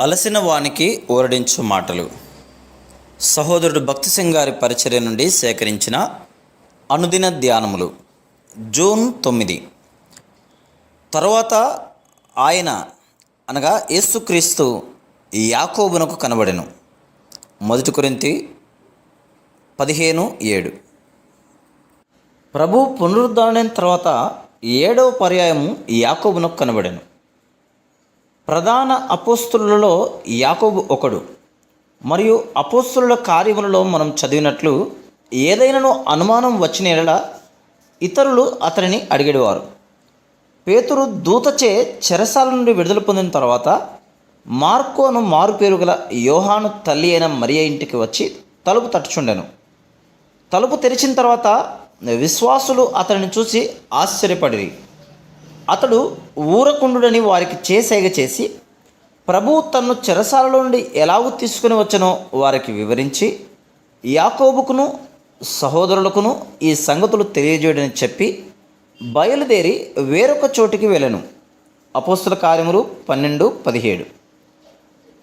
అలసిన వానికి ఓరడించు మాటలు. సహోదరుడు భక్తి సింగ్ గారి పరిచర్య నుండి సేకరించిన అనుదిన ధ్యానములు. జూన్ తొమ్మిది. తరువాత ఆయన అనగా యేసుక్రీస్తు యాకోబునకు కనబడెను. మొదటి కొరింతి పదిహేను ఏడు. ప్రభు పునరుద్ధరణ తర్వాత ఏడవ పర్యాయము యాకోబునకు కనబడెను. ప్రధాన అపోస్తులలో యాకోబు ఒకడు. మరియు అపోస్తుల కార్యములలో మనం చదివినట్లు ఏదైనాను అనుమానం వచ్చిన ఎడల ఇతరులు అతనిని అడిగేవారు. పేతురు దూతచే చెరసాల నుండి విడుదల పొందిన తర్వాత మార్కు అను మారు పేరు గల యోహాను తల్లి అయిన మరియ ఇంటికి వచ్చి తలుపు తట్టుచుండెను. తలుపు తెరిచిన తర్వాత విశ్వాసులు అతనిని చూసి ఆశ్చర్యపడిరి. అతడు ఊరకుండుడని వారికి చేసేగ చేసి ప్రభు తన్ను చెరసాలలో నుండి ఎలాగూ తీసుకుని వచ్చనో వారికి వివరించి యాకోబుకును సహోదరులకును ఈ సంగతులు తెలియజేయడని చెప్పి బయలుదేరి వేరొక చోటికి వెళ్ళను. అపోస్తుల కార్యములు పన్నెండు పదిహేడు.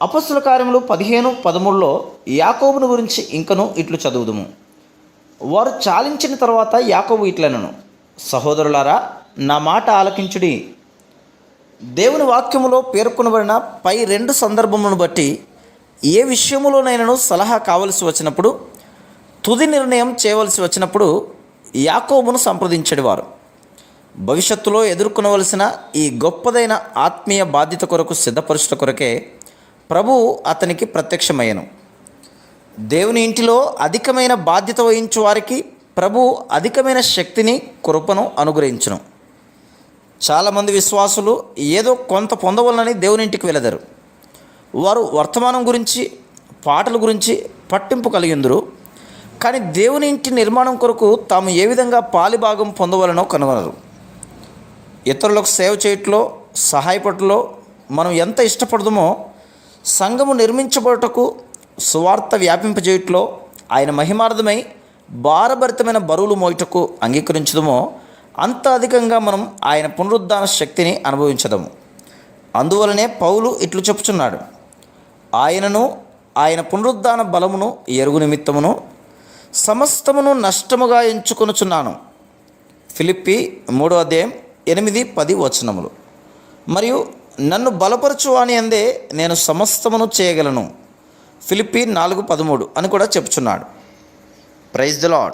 అపస్తుల కార్యములు పదిహేను పదమూడులో యాకోబును గురించి ఇంకను ఇట్లు చదువుదుము. వారు చాలించిన తర్వాత యాకోబు ఇట్లనను. సహోదరులారా నా మాట ఆలకించుడి. దేవుని వాక్యములో పేర్కొనబడిన పై రెండు సందర్భములను బట్టి ఏ విషయములోనైనాను సలహా కావలసి వచ్చినప్పుడు తుది నిర్ణయం చేయవలసి వచ్చినప్పుడు యాకోబును సంప్రదించేవారు భవిష్యత్తులో ఎదుర్కొనవలసిన ఈ గొప్పదైన ఆత్మీయ బాధ్యత కొరకు సిద్ధపరుచుట కొరకే ప్రభువు అతనికి ప్రత్యక్షమయ్యను. దేవుని ఇంటిలో అధికమైన బాధ్యత వహించు వారికి ప్రభు అధికమైన శక్తిని కృపను అనుగ్రహించను. చాలామంది విశ్వాసులు ఏదో కొంత పొందవలనని దేవుని ఇంటికి వెళదరు వారు వర్తమానం గురించి పాటల గురించి పట్టింపు కలిగిందరు. కానీ దేవుని ఇంటి నిర్మాణం కొరకు తాము ఏ విధంగా పాలిభాగం పొందవలనో కనుగొనరు. ఇతరులకు సేవ చేయట్లో సహాయపడటంలో మనం ఎంత ఇష్టపడదుమో సంఘము నిర్మించబడటకు సువార్త వ్యాపింపజేయట్లో ఆయన మహిమార్థమై భారభరితమైన బరువులు మోయటకు అంగీకరించడమో అంత అధికంగా మనం ఆయన పునరుద్ధాన శక్తిని అనుభవించదము. అందువలనే పౌలు ఇట్లు చెప్పుచున్నాడు. ఆయనను ఆయన పునరుద్ధాన బలమును ఎరుగు నిమిత్తమును సమస్తమును నష్టముగా ఎంచుకొనుచున్నాను. ఫిలిప్పి మూడో అధ్యాయం ఎనిమిది పది వచనములు. మరియు నన్ను బలపరచు అని అందే నేను సమస్తమును చేయగలను. ఫిలిప్పి నాలుగు పదమూడు అని కూడా చెప్తున్నాడు ప్రైజ్ ద లాడ్